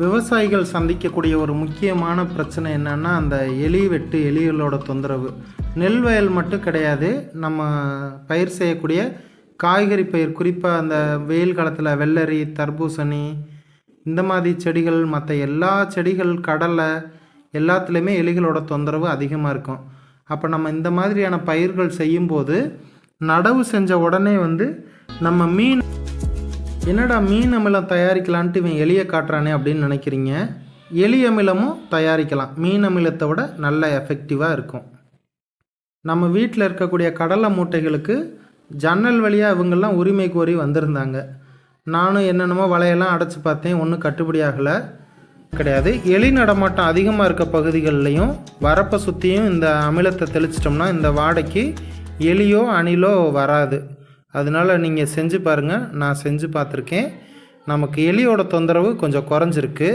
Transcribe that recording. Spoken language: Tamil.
விவசாயிகள் சந்திக்கக்கூடிய ஒரு முக்கியமான பிரச்சனை என்னன்னா அந்த எலி வெட்டு எலிகளோட தொந்தரவு. நெல் வயல் மட்டும் கிடையாது. நம்ம பயிர் செய்யக்கூடிய காய்கறி பயிர் குறிப்பாக அந்த வெயில் காலத்தில் வெள்ளரி தர்பூசணி இந்த மாதிரி செடிகள் மற்ற எல்லா செடிகள் கடலை எல்லாத்துலேயுமே எலிகளோட தொந்தரவு அதிகமாக இருக்கும். அப்போ நம்ம இந்த மாதிரியான பயிர்கள் செய்யும்போது நடவு செஞ்ச உடனே வந்து நம்ம மீன் என்னடா மீன் அமிலம் தயாரிக்கலான்ட்டு இவன் எலியை காட்டுறானே அப்படின்னு நினைக்கிறீங்க? எலி அமிலமும் தயாரிக்கலாம். மீன் அமிலத்தை விட நல்ல எஃபெக்டிவாக இருக்கும். நம்ம வீட்டில் இருக்கக்கூடிய கடலை மூட்டைகளுக்கு ஜன்னல் வழியாக இவங்கெல்லாம் உரிமை கோரி வந்திருந்தாங்க. நானும் என்னென்னமோ வலையெல்லாம் அடைச்சி பார்த்தேன். ஒன்றும் கட்டுப்படி ஆகலை. கிடையாது. எலி நடமாட்டம் அதிகமாக இருக்க பகுதிகள்லையும் வரப்பை சுற்றியும் இந்த அமிலத்தை தெளிச்சிட்டோம்னா இந்த வாடைக்கு எலியோ அணிலோ வராது. அதனால் நீங்கள் செஞ்சு பாருங்கள் நான் செஞ்சு பார்த்துருக்கேன். நமக்கு எலியோட தொந்தரவு கொஞ்சம் குறைஞ்சிருக்கு.